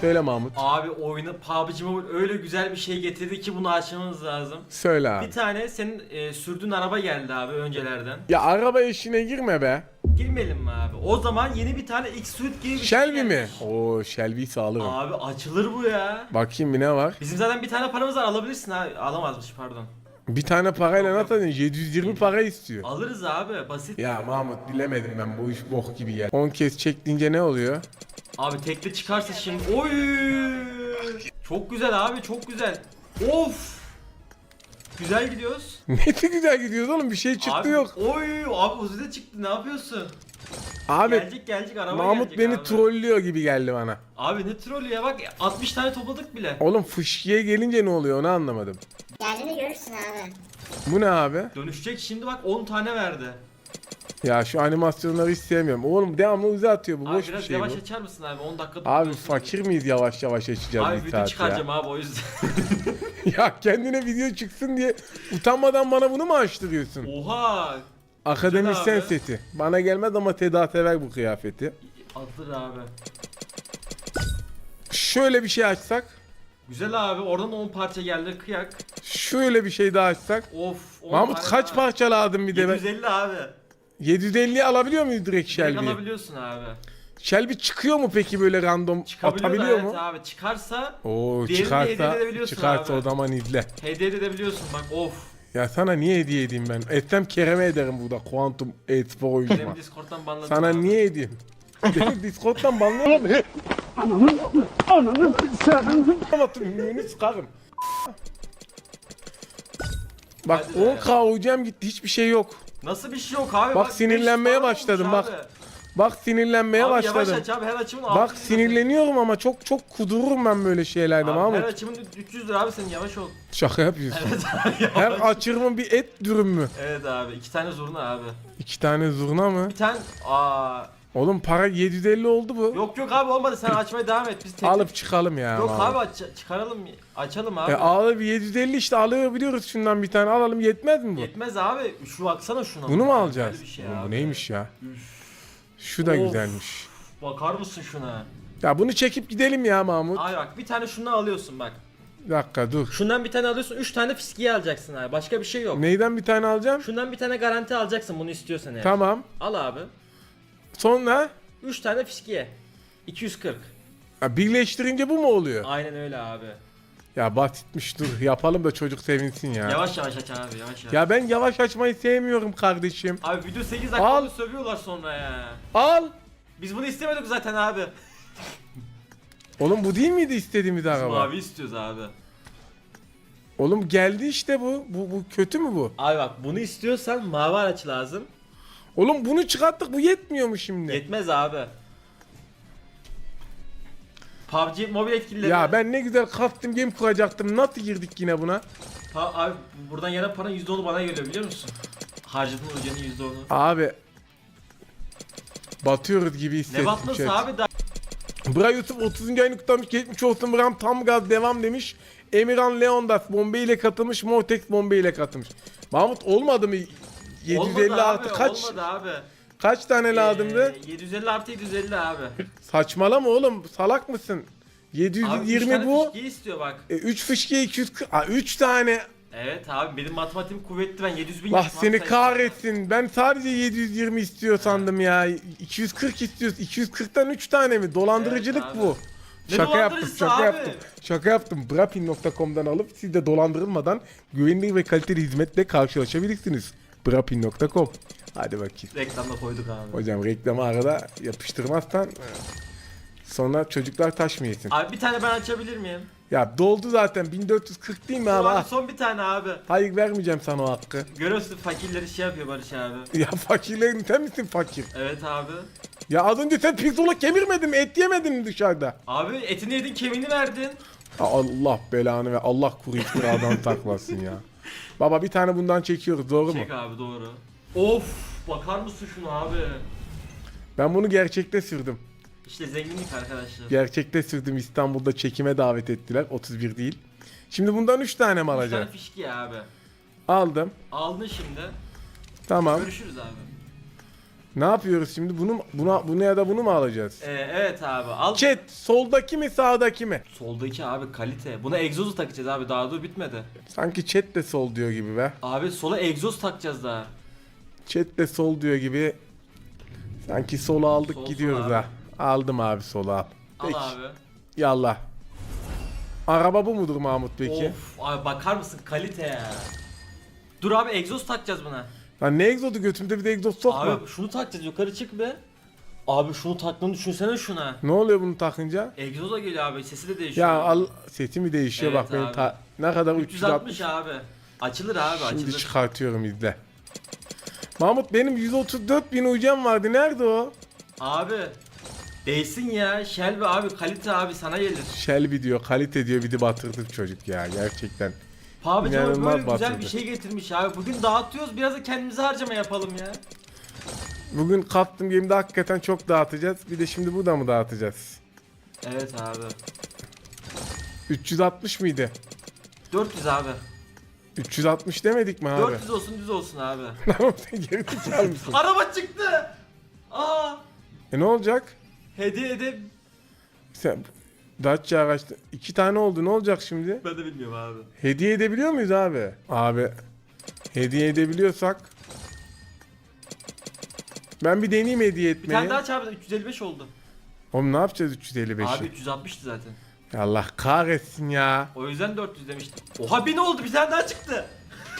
Söyle Mahmut. Abi oyunu PUBG Mobile öyle güzel bir şey getirdi ki bunu açmamız lazım. Söyle abi. Bir tane senin e, sürdüğün araba geldi abi öncelerden. Ya araba işine girme be. Girmeyelim mi abi? O zaman yeni bir tane X-Suit gibi bir şey Shelby mi? gelmiş. Oo Shelby'yi sağlarım. Abi açılır bu ya. Bakayım bir ne var? Bizim zaten bir tane paramız var alabilirsin abi. Alamazmış pardon. Bir tane parayla ne atacaksın? 720 para istiyor. Alırız abi basit. Ya Mahmut bilemedim ben bu iş bok gibi geldi. 10 kez çektiğince ne oluyor? Abi tekli çıkarsa şimdi. Oy! Çok güzel abi çok güzel. Of! Güzel gidiyoruz. ne de güzel gidiyoruz oğlum bir şey çıktı abi, yok. Oy! Abi Uzi de çıktı ne yapıyorsun? Abi gelecek gelecek araba Mahmut gelecek beni abi. trollüyor gibi geldi bana. Abi ne trolü ya bak 60 tane topladık bile. Oğlum fışkiye gelince ne oluyor onu anlamadım. Geldiğinde görürsün abi. Bu ne abi? Dönüşecek şimdi bak 10 tane verdi. Ya şu animasyonları hiç sevmiyorum. Oğlum devamlı uza atıyor bu Abi boş bir biraz şey bu. yavaş açar mısın abi 10 dakika Abi fakir miyiz yavaş yavaş açacağız Abi bir video saat çıkaracağım ya. abi o yüzden. ya kendine video çıksın diye utanmadan bana bunu mu açtırıyorsun? Oha! Akademisyen abi. seti. Bana gelmez ama Teda sever bu kıyafeti. Alır abi. Şöyle bir şey açsak. Güzel abi oradan 10 parça geldi kıyak. Şöyle bir şey daha açsak. Of. 10 Mahmut tane kaç daha. parça lazım bir de ben? 750 abi. 750 alabiliyor muyuz direkt Direkt Shelby? alabiliyorsun abi. Shelby çıkıyor mu peki böyle random Çıkabiliyor da atabiliyor evet mu? abi. Çıkarsa Oo Diğerini de hediye çıkarsa edebiliyorsun çıkarsa abi. o zaman izle. hediye edebiliyorsun bak of. Ya sana niye hediye edeyim ben? Etsem Kerem'e ederim burada Quantum e-spor oyuncuma. Benim Discord'dan banladım. Sana abi. niye edeyim? Beni Discord'dan banlıyor mu? Ama ümrünü sıkarım. Bak Hadi be. 10k hocam gitti hiçbir şey yok. Nasıl bir şey yok abi? Bak, beş sinirlenmeye olmuş başladım, abi. bak. Bak sinirlenmeye Abi başladım. yavaş aç abi her açımın Bak 600 lira. sinirleniyorum ama çok çok kudururum ben böyle şeylerde Abi her Mahmut. açımın 300 lira abi senin yavaş ol. Şaka yapıyorsun. Evet abi yavaş. Her açırımın bir et dürüm mü? Evet abi iki tane zurna abi. İki tane zurna mı? Bir tane aa Oğlum para 750 oldu bu. yok yok abi olmadı sen açmaya devam et biz tek Alıp çıkalım ya. Yok Mahmut. abi aç, çıkaralım açalım abi. E alıp 750 işte alabiliyoruz şundan bir tane alalım yetmez mi bu? Yetmez abi. Şu baksana şuna. Bunu mu alacağız? şey Oğlum bu abi. neymiş ya? Şu da Of. güzelmiş. Bakar mısın şuna? Ya bunu çekip gidelim ya Mahmut. Abi bak bir tane şundan alıyorsun bak. Bir dakika dur. Şundan bir tane alıyorsun, 3 tane fiskiye alacaksın abi. Başka bir şey yok. Neyden bir tane alacağım? Şundan bir tane garanti alacaksın bunu istiyorsan eğer. Tamam. Al abi. Sonra 3 tane fiskiye. 240. ha, birleştirince bu mu oluyor? Aynen öyle abi. Ya basitmiş dur yapalım da çocuk sevinsin ya. Yavaş yavaş aç abi yavaş yavaş. Ya ben yavaş açmayı sevmiyorum kardeşim. Abi video 8 dakika Al. sövüyorlar sonra ya. Al. Biz bunu istemedik zaten abi. Oğlum bu değil miydi istediğimiz araba? mavi istiyoruz abi. Oğlum geldi işte bu. Bu bu kötü mü bu? Abi bak bunu istiyorsan mavi araç lazım. Oğlum bunu çıkarttık bu yetmiyor mu şimdi? Yetmez abi. PUBG mobil etkileri. ya ben ne güzel custom game kuracaktım. Nasıl girdik yine buna? Pa- abi buradan yana paranın %10'u bana geliyor biliyor musun? Harcadığın hocanın %10'u. Abi batıyoruz gibi Ne hissettim. batması chat. abi da Bra Yusuf 30. ayını kutlamış. Geçmiş olsun Bram tam gaz devam demiş. Emirhan Leondas bombe ile katılmış. Mortex bombe ile katılmış. Mahmut olmadı mı? 750 olmadı artı abi, kaç Olmadı abi. kaç tane lazımdı? Ee, 750 artı 750 abi. Saçmalama oğlum. Salak mısın? Abi 3 720 tane bu. fişkiyi istiyor bak. 3 fışkiye 240. Aa 3 tane. Evet abi benim matematiğim kuvvetli ben 700 bin yapmam seni kahretsin. Ben sadece 720 istiyor sandım ya. 240 istiyoruz. 240'tan 3 tane mi? Dolandırıcılık Evet abi. bu. Ne Şaka yaptım, şaka abi? yaptım. Şaka yaptım. Brapin.com'dan alıp siz de dolandırılmadan güvenilir ve kaliteli hizmetle karşılaşabilirsiniz. Brapin.com. Hadi bakayım. Reklamda koyduk abi. Hocam reklamı arada yapıştırmazsan sonra çocuklar taş mı yesin? Abi bir tane ben açabilir miyim? Ya doldu zaten 1440 değil mi abi? Abi son bir tane abi. Hayır vermeyeceğim sana o hakkı. Görüyorsun fakirleri şey yapıyor Barış abi. Ya fakirlerin sen misin fakir? Evet abi. Ya az önce sen pirzola kemirmedin mi? Et yemedin mi dışarıda? Abi etini yedin kemiğini verdin. Ya Allah belanı ve Allah kuru iftiradan taklasın ya. Baba bir tane bundan çekiyoruz doğru mu? Çek abi doğru. Of bakar mısın şunu abi? Ben bunu gerçekte sürdüm. İşte zenginlik arkadaşlar. Gerçekte sürdüm İstanbul'da çekime davet ettiler. 31 değil. Şimdi bundan 3 tane mi Bir tane alacağım? fişki abi. Aldım. Aldın şimdi. Tamam. Görüşürüz abi. Ne yapıyoruz şimdi? Bunu buna bunu ya da bunu mu alacağız? Ee, evet abi al. Chat soldaki mi sağdaki mi? Soldaki abi kalite. Buna egzozu takacağız abi daha dur bitmedi. Sanki chat de sol diyor gibi be. Abi sola egzoz takacağız daha. Chat de sol diyor gibi. Sanki sola aldık Sol, gidiyoruz sol ha. Aldım abi sola al. Al Peki. abi. Yallah. Araba bu mudur Mahmut peki? Of abi bakar mısın kalite ya. Dur abi egzoz takacağız buna. Lan ne egzodu götümde bir de egzoz sokma. Abi şunu takacağız yukarı çık be. Abi şunu takmanı düşünsene şuna. Ne oluyor bunu takınca? Egzoz da geliyor abi sesi de değişiyor. Ya al sesi mi değişiyor Evet bak benim abi. ta- ne kadar 360 360 abi. Açılır abi Şimdi açılır. çıkartıyorum izle. Mahmut benim 134 bin ucam vardı nerede o? Abi değsin ya Shelby abi kalite abi sana gelir. Shelby diyor kalite diyor bir de batırdık çocuk ya gerçekten. Ama İnanılmaz böyle güzel batırdı. bir şey getirmiş abi. Bugün dağıtıyoruz biraz da kendimize harcama yapalım ya. Bugün kaptım game'de hakikaten çok dağıtacağız. Bir de şimdi bu da mı dağıtacağız? Evet abi. 360 mıydı? 400 abi. 360 demedik mi abi? 400 olsun düz olsun abi. Tamam sen geri zekalı mısın? Araba çıktı. Aa. E ne olacak? Hediye edip Sen Dacia araçta iki tane oldu ne olacak şimdi? ben de bilmiyorum abi. Hediye edebiliyor muyuz abi? Abi hediye edebiliyorsak ben bir deneyeyim hediye Bir etmeyi. tane daha çarptı 355 oldu. Oğlum ne yapacağız 355'i? Abi 360'tı zaten. Allah kahretsin ya. O yüzden 400 demiştim. Oha 1000 oldu bir tane daha çıktı.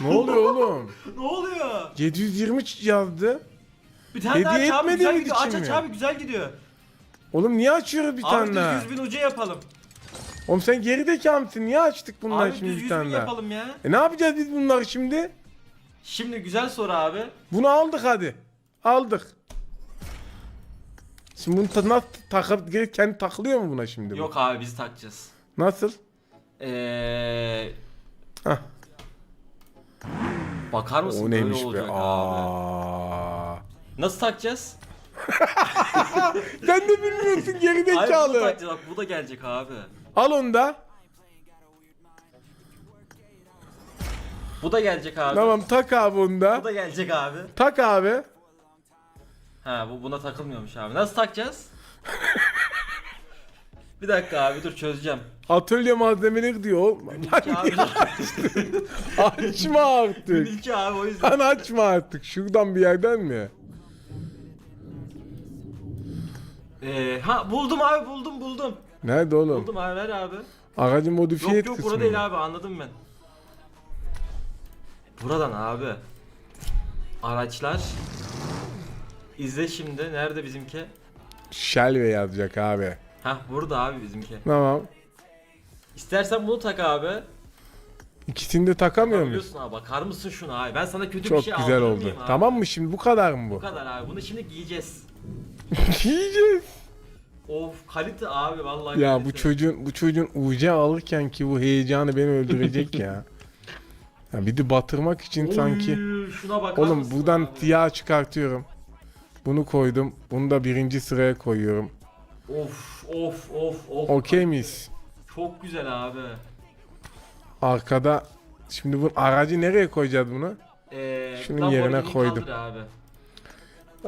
Ne oluyor oğlum? Ne oluyor? 720 yazdı. Bir tane Hediye daha aç abi güzel gidiyor. Aç için aç mi? abi güzel gidiyor. Oğlum niye açıyoruz bir Abi tane düz daha? 100 bin uca yapalım. Oğlum sen geridekalı mısın? Niye açtık bunları Abi şimdi düz bir 100 bin tane daha? yapalım ya. E ne yapacağız biz bunları şimdi? Şimdi güzel soru abi. Bunu aldık hadi. Aldık. Şimdi bunu ta- nasıl takıp geri kendi takılıyor mu buna şimdi? bu? Yok abi biz takacağız. Nasıl? Eee Hah. Bakar mısın O böyle neymiş be? olacak abi. Aa. Nasıl takacağız? Sen de bilmiyorsun Hayır bunu gerizekalı. takacağız bak bu da gelecek abi. Al onu da. Bu da gelecek abi. Tamam tak abi onu Bu da. da gelecek abi. Tak abi. Ha bu buna takılmıyormuş abi. Nasıl takacağız? bir dakika abi dur çözeceğim. Atölye malzemeleri diyor. oğlum. İlki abi. açma artık. İlki abi o yüzden. Lan açma artık. Şuradan bir yerden mi? Ee, ha buldum abi buldum buldum. Nerede oğlum? Buldum abi ver abi. Aracın modifiye Yok et yok kısmı. burada değil abi anladım ben. Buradan abi. Araçlar. İzle şimdi. Nerede bizimki? Shelby yazacak abi. Hah burada abi bizimki. Tamam. İstersen bunu tak abi. İkisini de takamıyor muyuz? Biliyorsun abi bakar mısın şuna abi. Ben sana kötü bir Çok şey güzel oldu. abi? Tamam mı şimdi bu kadar mı bu? Bu kadar abi. Bunu şimdi giyeceğiz. Yiyeceğiz. Of kalite abi vallahi Ya kalite. bu çocuğun bu çocuğun UC alırken ki bu heyecanı beni öldürecek ya. Ya bir de batırmak için Oy, sanki. Şuna bakar Oğlum mısın buradan abi? yağ çıkartıyorum. Bunu koydum. Bunu da birinci sıraya koyuyorum. Of of of of. Okey miyiz? Çok güzel abi. Arkada şimdi bu aracı nereye koyacağız bunu? Ee, Şunun yerine Lamborghini koydum. kaldır abi.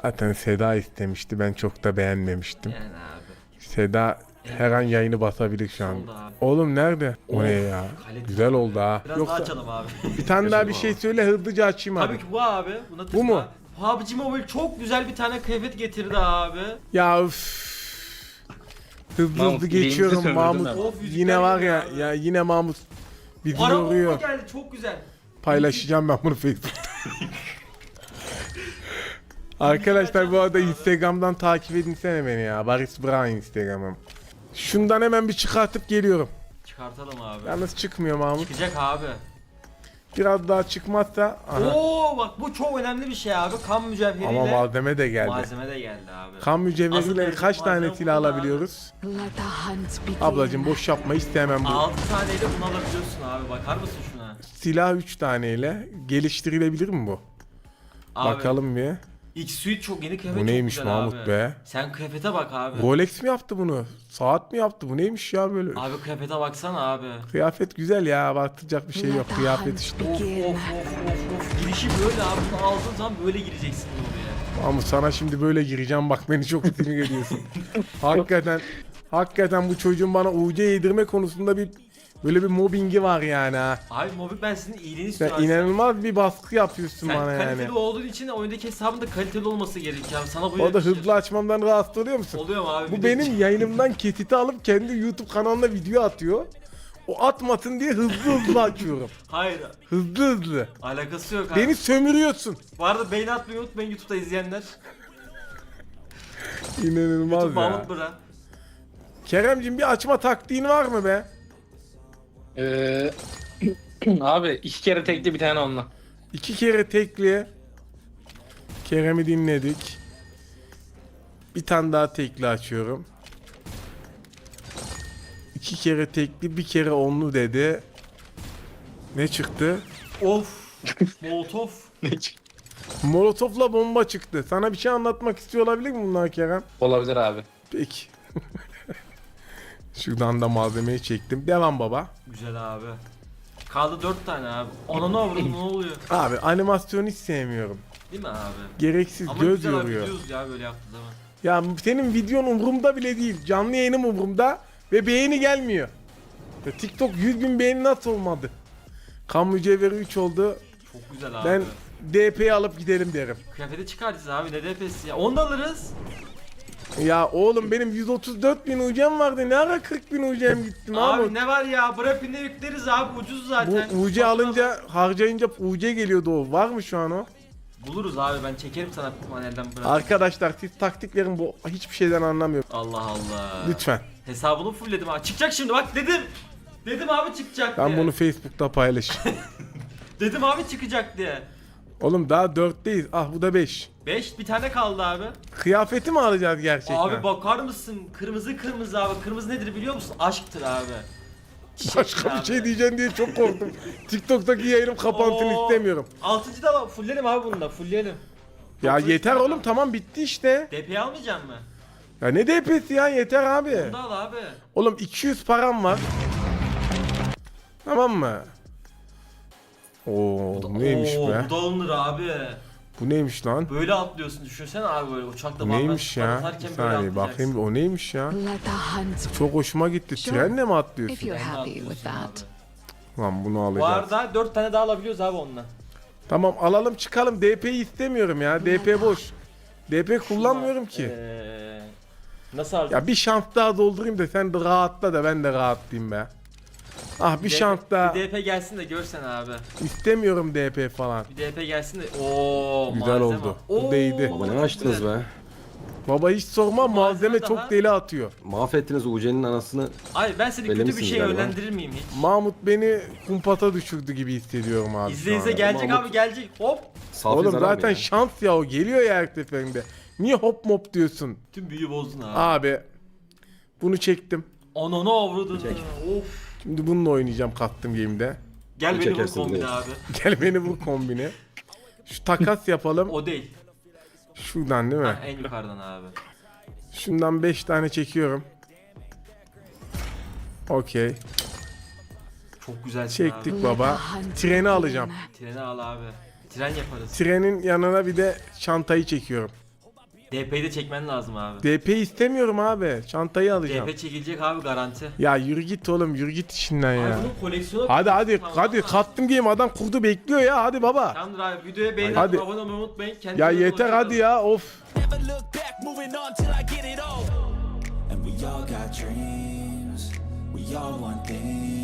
Zaten Seda istemişti. Ben çok da beğenmemiştim. Yani abi. Seda her an yayını basabilir şu an. Abi. Oğlum nerede? O ne Of, ya? kalite Güzel abi. oldu ha. Biraz daha Yoksa açalım abi. bir tane daha bir şey söyle hızlıca açayım abi. Tabii ki bu abi. Buna tıkla. Bu mu? PUBG Mobile çok güzel bir tane kıyafet getirdi abi. Ya üf. Hızlı Mahmut, hızlı geçiyorum sömürdün Mahmut. ama. Of, yüzükler Yine var ya ya yine Mahmut bizi Araba yoruyor. geldi çok güzel. Paylaşacağım ben bunu Facebook'ta. Arkadaşlar bu arada Instagram'dan takip edinsene beni ya. Baris Brown Instagram'ım. Şundan hemen bir çıkartıp geliyorum. Çıkartalım abi. Yalnız çıkmıyor Mahmut. Çıkacak abi. Biraz daha çıkmazsa aha. Oo bak bu çok önemli bir şey abi. Kan mücevheriyle. Ama malzeme de geldi. Malzeme de geldi abi. Kan mücevheriyle kaç malzeme tanesiyle burada abi. alabiliyoruz? Let the hunt begin. Ablacım boş yapma istemem bu. 6 taneyle bunu alabiliyorsun abi. Bakar mısın şuna? Silah 3 taneyle geliştirilebilir mi bu? Abi, Bakalım bir. X-Suite çok yeni kıyafet Bu çok neymiş güzel Mahmut abi. be? Sen kıyafete bak abi. Rolex mi yaptı bunu? Saat mi yaptı? Bu neymiş ya böyle? Abi kıyafete baksana abi. Kıyafet güzel ya abartacak bir şey yok. Kıyafet işte. Of of of of of. Girişi böyle abi. Bunu aldığın zaman böyle gireceksin oraya. Ama sana şimdi böyle gireceğim bak beni çok sinir ediyorsun. hakikaten hakikaten bu çocuğun bana UC yedirme konusunda bir böyle bir mobbingi var yani ha. Abi Mobi ben senin iyiliğini Sen istiyorum. inanılmaz bir baskı yapıyorsun Sen bana kaliteli yani. olduğun için oyundaki hesabın da kaliteli olması gerekiyor. abi. Sana bu O da yakışır. hızlı açmamdan rahatsız oluyor musun? Oluyor mu abi? Bu Bir de- benim yayınımdan kesiti alıp kendi YouTube kanalına video atıyor. O atmasın diye hızlı hızlı açıyorum. Hayır. Hızlı hızlı. Alakası yok abi. Beni sömürüyorsun. Bu arada beğeni atmayı unutmayın YouTube'da izleyenler. İnanılmaz YouTube ya. Mahmut Bıra. Keremcim bir açma taktiğin var mı be? Ee, abi iki kere tekli bir tane onunla. İki kere tekli. Kerem'i dinledik. Bir tane daha tekli açıyorum. İki kere tekli, bir kere onlu dedi. Ne çıktı? Of. Molotov. Ne çık- Molotofla bomba çıktı. Sana bir şey anlatmak istiyor olabilir mi bunlar Kerem? Olabilir abi. Peki. Şuradan da malzemeyi çektim. Devam baba. Güzel abi. Kaldı 4 tane abi. Ne olur ne oluyor? Abi animasyon hiç sevmiyorum. Değil mi abi? Gereksiz Ama göz güzel abi yoruyor. gidiyoruz ya böyle yaptığı zaman. Ya senin videon umurumda bile değil. Canlı yayınım umurumda ve beğeni gelmiyor. Ya TikTok 100 bin beğeni nasıl olmadı? Kan mücevheri 3 oldu. Çok güzel abi. Ben DP'yi alıp giderim derim. Kıyafeti çıkartacağız abi ne DP'si ya. Onu da alırız. Ya oğlum benim 134 bin UC'm vardı. Ne ara 40 bin UC'm gitti Mahmut? Abi ne var ya Brapin'de yükleriz abi ucuz zaten. Bu UC alınca harcayınca UC geliyordu o. Var mı şu an o? Buluruz abi ben çekerim sana panelden bırak. Arkadaşlar siz taktiklerin bu hiçbir şeyden anlamıyorum. Allah Allah. Lütfen. Hesabını fullledim abi. Çıkacak şimdi bak dedim. Dedim abi çıkacak Ben diye. bunu Facebook'ta paylaşayım. Dedim abi çıkacak diye. Oğlum daha 4'teyiz. Ah bu da 5. 5 bir tane kaldı abi. Kıyafeti mi alacağız gerçekten? Abi bakar mısın? Kırmızı kırmızı abi. Kırmızı nedir biliyor musun? Aşktır abi. Çiçektir Başka bir abi. şey diyeceğim diye çok korktum. TikTok'taki yayınım kapansın Oo. istemiyorum. Altıncı da var. Fullleyelim abi bunu da. Fullleyelim. Ya Dokuz yeter oğlum var. tamam bitti işte. DP almayacak mı? Ya ne DP'si ya yeter abi. Bunu da al abi. Oğlum 200 param var. Tamam mı? Oo neymiş Oo, be? Bu da alınır abi. Bu neymiş lan? Böyle atlıyorsun düşünsene abi böyle uçakta Bu neymiş ya? atarken Bir böyle saniye bakayım o neymiş ya? Let the hunt Çok hoşuma gitti. Sure. Trenle mi atlıyorsun? Lan bunu Bu alacağız. arada 4 tane daha alabiliyoruz abi onunla. Tamam alalım çıkalım. DP'yi istemiyorum ya. DP boş. DP kullanmıyorum ki. Ee, nasıl alacağız? Ya bir şans daha doldurayım da sen de rahatla da ben de rahatlayayım be. Ah bir şans daha. Bir DP gelsin de görsen abi. İstemiyorum DP falan. Bir DP gelsin de. Oo Güzel malzeme. oldu. Oo, değdi. Baba ne çok açtınız güzel. be? Baba hiç sorma malzeme daha- çok deli atıyor. Mahvettiniz UC'nin anasını. Ay ben seni kötü bir misiniz şey galiba? yönlendirir miyim hiç? Mahmut beni kumpata düşürdü gibi hissediyorum abi. İzle şu izle gelecek Mahmut- abi gelecek. Hop. Safi Oğlum zarar mı zaten ya? şans ya o geliyor ya her seferinde. Niye hop mop diyorsun? Tüm büyüyü bozdun abi. Abi bunu çektim. Ananı avradını. Çek. Of. Şimdi bununla oynayacağım custom game'de. Gel beni vur çekersin kombine abi. Gel beni vur kombine. Şu takas yapalım. O değil. Şuradan değil mi? Ha, en yukarıdan abi. Şundan 5 tane çekiyorum. Okey. Çok güzel Çektik abi. baba. Treni alacağım. Treni al abi. Tren yaparız. Trenin yanına bir de çantayı çekiyorum. DP'yi de çekmen lazım abi. DP istemiyorum abi. Çantayı alacağım. DP çekilecek abi garanti. Ya yürü git oğlum yürü git işinden ya. Abi bunun koleksiyonu Hadi hadi Tamam, hadi tamam. custom game adam kurdu bekliyor ya hadi baba. Tamamdır abi videoya beğeni Hadi. abone olmayı unutmayın. Ya Kendinize yeter hoşça hadi ya of. We all got dreams, we all want things.